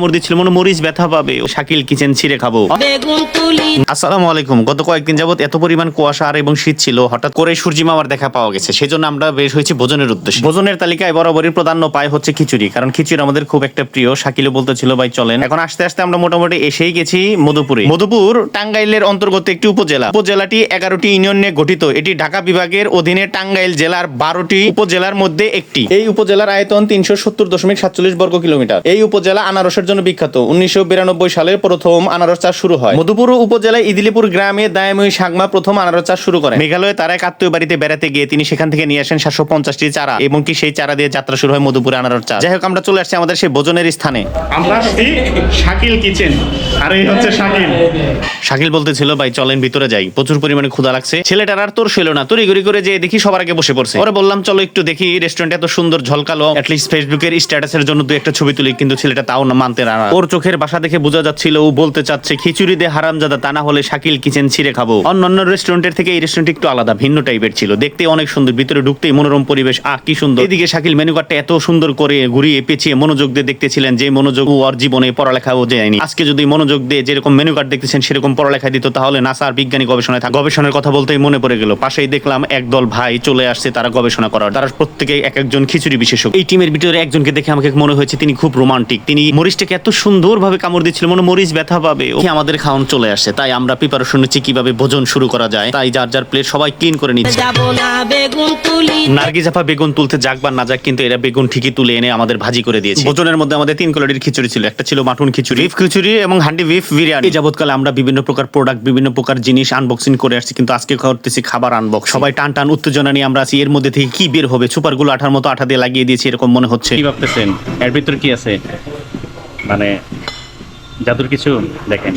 কামড় দিচ্ছিল মনে মরিচ ব্যথা পাবে। শাকিল কিচেন ছিঁড়ে খাব। আলাইকুম। গত কয়েকদিন এত পরিমাণ কুয়াশা আর এবং শীত ছিল, হঠাৎ করে সূর্যি মামার দেখা পাওয়া গেছে। সেজন্য আমরা বের হয়েছি ভোজনের উদ্দেশ্যে। ভোজনের তালিকায় বরাবরই পায় হচ্ছে খিচুড়ি, কারণ খিচুড়ি আমাদের খুব একটা প্রিয়। শাকিলও বলতেছিল, ভাই, চলেন। এখন আস্তে আস্তে আমরা মোটামুটি এসেই গেছি মধুপুরে। মধুপুর টাঙ্গাইলের অন্তর্গত একটি উপজেলা। উপজেলাটি এগারোটি ইউনিয়ন নিয়ে গঠিত। এটি ঢাকা বিভাগের অধীনে টাঙ্গাইল জেলার বারোটি উপজেলার মধ্যে একটি। এই উপজেলার আয়তন তিনশো সত্তর দশমিক সাতচল্লিশ বর্গ কিলোমিটার। এই উপজেলা আনারসের জন্য বিখ্যাত। উনিশশো বিরানব্বই সালে প্রথম আনারস চাষ শুরু হয়। মধুপুর উপজেলায় ইদিলিপুর গ্রামে দায়াময়ী সাগমা প্রথম আনারস চাষ শুরু করেন। মেঘালয়ে তারা এক আত্মীয় বাড়িতে বেড়াতে গিয়ে তিনি সেখান থেকে নিয়ে আসেন সাতশো পঞ্চাশটি চারা এবং কি সেই চারা দিয়ে যাত্রা শুরু হয় মধুপুরে আনারস চাষ। যাই হোক আমরা চলে আসছি আমাদের সেই ভোজনের স্থানে। আমরা আসছি শাকিল কিচেন আর এই হচ্ছে শাকিল। শাকিল বলতেছিল ভাই চলেন ভিতরে যাই। প্রচুর পরিমাণে ক্ষুধা লাগছে। ছেলেটার আর তোর ছিল না। তোর ইগুরি করে যে দেখি সবার আগে বসে পড়ছে। পরে বললাম চলো একটু দেখি রেস্টুরেন্ট এত সুন্দর ঝলকালো। অ্যাটলিস্ট ফেসবুকের স্ট্যাটাসের জন্য দু একটা ছবি তুলি কিন্তু ছেলেটা তাও না মানতে না ওর চোখের বাসা দেখে বোঝা যাচ্ছিল, ও বলতে চাচ্ছে, খিচুড়ি দিয়ে হারামজাদা, তা না হলে শাকিল কিচেন ছিঁড়ে খাব। অন্যান্য রেস্টুরেন্টের থেকে এই রেস্টুরেন্ট একটু আলাদা, ভিন্ন টাইপের ছিল। দেখতে অনেক সুন্দর, ভিতরে ঢুকতেই মনোরম পরিবেশ, আহ, কি সুন্দর। এদিকে শাকিল মেনু কার্ডটা এত সুন্দর করে ঘুরিয়ে পেঁচিয়ে মনোযোগ দিয়ে দেখতেছিলেন যে মনোযোগ ও ওর জীবনে পড়ালেখা ও যায়নি। আজকে যদি মনোযোগ দিয়ে যেরকম মেনু কার্ড দেখতেছেন, সেরকম পড়ালেখা দিত, তাহলে নাসার বিজ্ঞানী গবেষণায় থাক গবেষণার কথা বলতেই মনে পড়ে গেল। পাশেই দেখলাম একদল ভাই চলে আসছে তারা গবেষণা করার। তারা প্রত্যেকে এক একজন খিচুড়ি বিশেষজ্ঞ। এই টিমের ভিতরে একজনকে দেখে আমাকে মনে হয়েছে তিনি খুব রোমান্টিক। তিনি মরিচটাকে এত সুন্দরভাবে কামড় দিচ্ছিল মনে মরিচ ব্যথা পাবে। ও কি আমাদের খাওয়ান চলে আসে তাই আমরা প্রিপারেশন নিচ্ছি কীভাবে ভোজন শুরু করা যায়। তাই যার যার প্লেট সবাই ক্লিন করে নিচ্ছে। নার্গি জাফা বেগুন তুলতে যাক বা না যাক কিন্তু এরা বেগুন ঠিকই তুলে এনে আমাদের ভাজি করে দিয়েছে। ভোজনের মধ্যে আমাদের তিন কোয়ালিটির খিচুড়ি ছিল একটা ছিল মাটন খিচুড়ি বিফ খিচুড়ি এবং হান্ডি বিফ বিরিয়ানি। এই যাবৎকালে আমরা বিভিন্ন প্রকার প্রোডাক্ট বিভিন্ন প্রকার জিনিস আনবক্সিং করে আসছি কিন্তু আজকে করতেছি খাবার আনবক্স সবাই টান টান উত্তেজনা নিয়ে আমরা আছি এর মধ্যে থেকে কি বের হবে? সুপারগুলো আঠার মতো আঠা দিয়ে লাগিয়ে দিয়েছি এরকম মনে হচ্ছে। কি ভাবতেছেন? এর ভিতর কি আছে? মানে জাদুর কিছু দেখেন।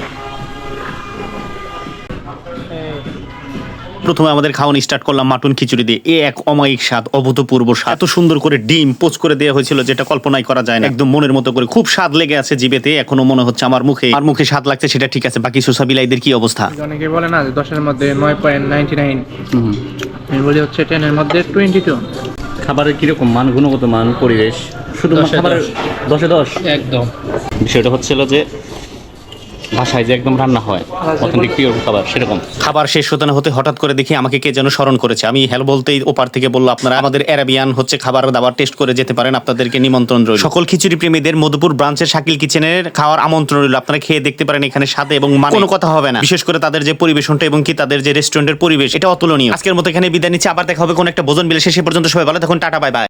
প্রথমে আমাদের খাওয়ানো স্টার্ট করলাম মাটন খিচুড়ি দিয়ে। এ এক অমায়িক স্বাদ অভূতপূর্ব স্বাদ। এত সুন্দর করে ডিম পোচ করে দেওয়া হয়েছিল যেটা কল্পনাই করা যায় না। একদম মনের মতো করে খুব স্বাদ লেগে আছে জিবেতে এখনও মনে হচ্ছে আমার মুখে। আর মুখে স্বাদ লাগছে সেটা ঠিক আছে বাকি সোসা বিলাইদের কি অবস্থা? অনেকে বলে না দশের মধ্যে নয় পয়েন্ট নাইনটি নাইন আমি বলি হচ্ছে টেনের মধ্যে টোয়েন্টি টু খাবারের কীরকম মান গুণগত মান পরিবেশ? শুধু দশে খাবারের দশে। দশ একদম। বিষয়টা হচ্ছিল যে বাসায় যে একদম রান্না হয় অথেন্টিক পিওর খাবার সেরকম। খাবার শেষ হতে না হতে হঠাৎ করে দেখি আমাকে কে যেন স্মরণ করেছে। আমি হ্যালো বলতেই ওপার থেকে বলল আপনারা আমাদের অ্যারাবিয়ান হচ্ছে খাবার দাবার টেস্ট করে যেতে পারেন আপনাদেরকে নিমন্ত্রণ রইল। সকল খিচুড়ি প্রেমীদের মধুপুর ব্রাঞ্চের শাকিল কিচেনের খাওয়ার আমন্ত্রণ রইল। আপনারা খেয়ে দেখতে পারেন এখানে সাথে এবং মানে। কোনো কথা হবে না। বিশেষ করে তাদের যে পরিবেশনটা এবং কি তাদের যে রেস্টুরেন্টের পরিবেশ এটা অতুলনীয়। আজকের মতো এখানে বিদায় নিচ্ছে। আবার দেখা হবে কোন একটা ভোজন মিলে। শেষে পর্যন্ত সবাই ভালো তখন টাটা বাই বাই।